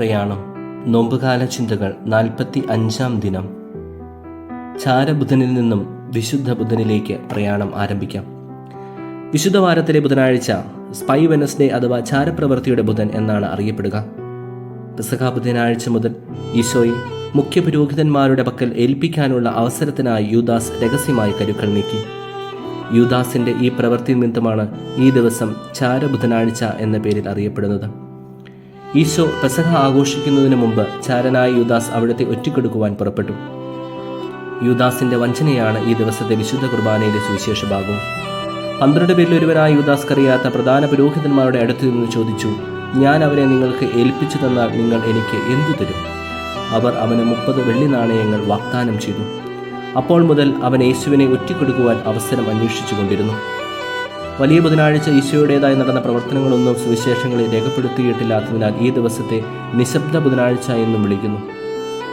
പ്രയാണം. നോമ്പുകാല ചിന്തകൾ നാൽപ്പത്തി അഞ്ചാം ദിനം. ചാരബുധനിൽ നിന്നും വിശുദ്ധ ബുധനിലേക്ക് പ്രയാണം ആരംഭിക്കാം. വിശുദ്ധ വാരത്തിലെ ബുധനാഴ്ച സ്പൈ വെനസ്ഡേ അഥവാ ചാരപ്രവൃത്തിയുടെ ബുധൻ എന്നാണ് അറിയപ്പെടുക. പെസഹ ബുധനാഴ്ച മുതൽ ഈശോയെ മുഖ്യ പുരോഹിതന്മാരുടെ പക്കൽ ഏൽപ്പിക്കാനുള്ള അവസരത്തിനായി യൂദാസ് രഹസ്യമായി കരുക്കൾ നീക്കി. യൂദാസിന്റെ ഈ പ്രവൃത്തി നിമിത്തമാണ് ഈ ദിവസം ചാരബുധനാഴ്ച എന്ന പേരിൽ അറിയപ്പെടുന്നത്. ഈശോ പെസഹ ആഘോഷിക്കുന്നതിന് മുമ്പ് ചാരനായ യുദാസ് അവിടത്തെ ഒറ്റക്കെടുക്കുവാൻ പുറപ്പെട്ടു. യുദാസിന്റെ വഞ്ചനയാണ് ഈ ദിവസത്തെ വിശുദ്ധ കുർബാനയിലെ സുവിശേഷ ഭാഗവും പന്ത്രണ്ട് പേരിൽ ഒരുവനായ യുദാസ് കറിയാത്ത പ്രധാന പുരോഹിതന്മാരുടെ അടുത്തു നിന്ന് ചോദിച്ചു ഞാൻ അവരെ നിങ്ങൾക്ക് ഏൽപ്പിച്ചു തന്നാൽ നിങ്ങൾ എനിക്ക് എന്തു തരും? അവർ അവന് മുപ്പത് വെള്ളി നാണയങ്ങൾ വാഗ്ദാനം ചെയ്തു. അപ്പോൾ മുതൽ അവൻ യേശുവിനെ ഒറ്റക്കെടുക്കുവാൻ അവസരം അന്വേഷിച്ചു കൊണ്ടിരുന്നു വലിയ ബുധനാഴ്ച ഈശോയുടേതായി നടന്ന പ്രവർത്തനങ്ങളൊന്നും സുവിശേഷങ്ങളിൽ രേഖപ്പെടുത്തിയിട്ടില്ലാത്തതിനാൽ ഈ ദിവസത്തെ നിശബ്ദ ബുധനാഴ്ച എന്നും വിളിക്കുന്നു.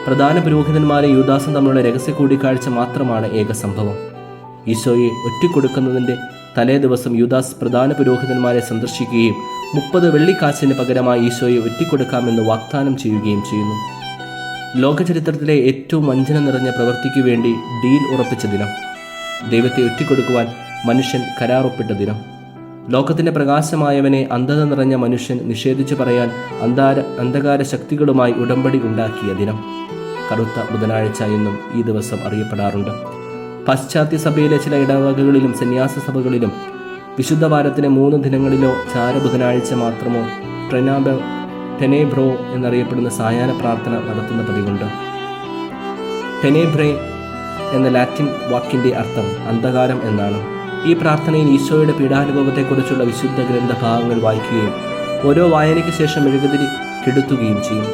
പ്രധാന പുരോഹിതന്മാരെ യൂദാസും തമ്മിലുള്ള രഹസ്യ കൂടിക്കാഴ്ച മാത്രമാണ് ഏക സംഭവം. ഈശോയെ ഒറ്റിക്കൊടുക്കുന്നതിന്റെ തലേ ദിവസം യൂദാസ് പ്രധാന പുരോഹിതന്മാരെ സന്ദർശിക്കുകയും മുപ്പത് വെള്ളിക്കാശിന് പകരമായി ഈശോയെ ഒറ്റിക്കൊടുക്കാമെന്ന് വാഗ്ദാനം ചെയ്യുകയും ചെയ്യുന്നു. ലോകചരിത്രത്തിലെ ഏറ്റവും വഞ്ചന നിറഞ്ഞ പ്രവൃത്തിക്കു വേണ്ടി ഡീൽ ഉറപ്പിച്ച ദിനം. ദൈവത്തെ ഒറ്റിക്കൊടുക്കുവാൻ മനുഷ്യൻ കരാറൊപ്പിട്ട ദിനം. ലോകത്തിന്റെ പ്രകാശമായവനെ അന്ധത നിറഞ്ഞ മനുഷ്യൻ നിഷേധിച്ചു പറയാൻ അന്താര അന്ധകാര ശക്തികളുമായി ഉടമ്പടി ഉണ്ടാക്കിയ ദിനം. കറുത്ത ബുധനാഴ്ച എന്നും ഈ ദിവസം അറിയപ്പെടാറുണ്ട്. പാശ്ചാത്യ സഭയിലെ ചില ഇടവകകളിലും സന്യാസ സഭകളിലും വിശുദ്ധ വാരത്തിലെ മൂന്ന് ദിനങ്ങളിലോ ചാര ബുധനാഴ്ച മാത്രമോ ട്രെനാബ ടെനേബ്രോ എന്നറിയപ്പെടുന്ന സായാഹ്ന പ്രാർത്ഥന നടത്തുന്ന പതിവുണ്ട്. ടെനേബ്രേ എന്ന ലാറ്റിൻ വാക്കിന്റെ അർത്ഥം അന്ധകാരം എന്നാണ്. ഈ പ്രാർത്ഥനയിൽ ഈശോയുടെ പീഡാനുഭവത്തെക്കുറിച്ചുള്ള വിശുദ്ധ ഗ്രന്ഥ ഭാഗങ്ങൾ വായിക്കുകയും ഓരോ വായനയ്ക്ക് ശേഷം മെഴുകുതിരി കെടുത്തുകയും ചെയ്യും.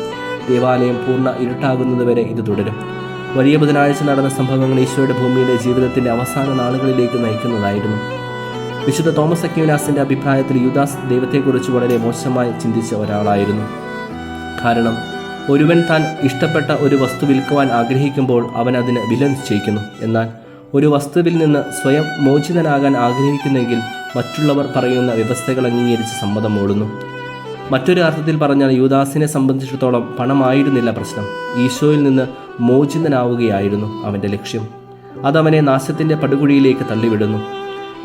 ദേവാലയം പൂർണ ഇരുട്ടാകുന്നതുവരെ ഇത് തുടരും. വലിയ ബുധനാഴ്ച നടന്ന സംഭവങ്ങൾ ഈശോയുടെ ഭൂമിയിലെ ജീവിതത്തിന്റെ അവസാന നാളുകളിലേക്ക് നയിക്കുന്നതായിരുന്നു. വിശുദ്ധ തോമസ് അക്യൂനാസിന്റെ അഭിപ്രായത്തിൽ യുദാസ് ദൈവത്തെക്കുറിച്ച് വളരെ മോശമായി ചിന്തിച്ച ഒരാളായിരുന്നു. കാരണം ഒരുവൻ താൻ ഇഷ്ടപ്പെട്ട ഒരു വസ്തു വിൽക്കുവാൻ ആഗ്രഹിക്കുമ്പോൾ അവൻ അതിന് വില നിശ്ചയിക്കുന്നു എന്നാൽ ഒരു വസ്തുവിൽ നിന്ന് സ്വയം മോചിതനാകാൻ ആഗ്രഹിക്കുന്നെങ്കിൽ മറ്റുള്ളവർ പറയുന്ന വ്യവസ്ഥകൾ അംഗീകരിച്ച് സമ്മതം ഓടുന്നു മറ്റൊരു അർത്ഥത്തിൽ പറഞ്ഞാൽ യൂദാസിനെ സംബന്ധിച്ചിടത്തോളം പണമായിരുന്നില്ല പ്രശ്നം. ഈശോയിൽ നിന്ന് മോചിതനാവുകയായിരുന്നു അവന്റെ ലക്ഷ്യം. അതവനെ നാശത്തിന്റെ പടുകുഴിയിലേക്ക് തള്ളിവിടുന്നു.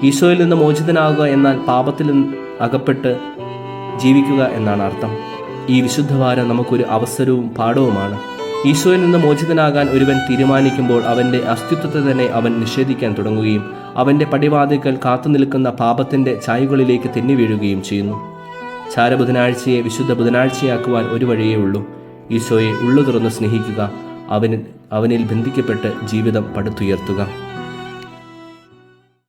ഈശോയിൽ നിന്ന് മോചിതനാവുക എന്നാൽ പാപത്തിൽ അകപ്പെട്ട് ജീവിക്കുക എന്നാണ് അർത്ഥം. ഈ വിശുദ്ധവാരം നമുക്കൊരു അവസരവും പാഠവുമാണ്. ഈശോയിൽ നിന്ന് മോചിതനാകാൻ ഒരുവൻ തീരുമാനിക്കുമ്പോൾ അവന്റെ അസ്തിത്വത്തെ തന്നെ അവൻ നിഷേധിക്കാൻ തുടങ്ങുകയും അവന്റെ പടിവാതിക്കൽ കാത്തുനിൽക്കുന്ന പാപത്തിന്റെ ചായ്കളിലേക്ക് തെന്നി വീഴുകയും ചെയ്യുന്നു. ചാര ബുധനാഴ്ചയെ വിശുദ്ധ ബുധനാഴ്ചയാക്കുവാൻ ഒരു വഴിയേ ഉള്ളൂ. ഈശോയെ ഉള്ളു തുറന്ന് സ്നേഹിക്കുക. അവന് അവനിൽ ബന്ധിക്കപ്പെട്ട് ജീവിതം പടുത്തുയർത്തുക.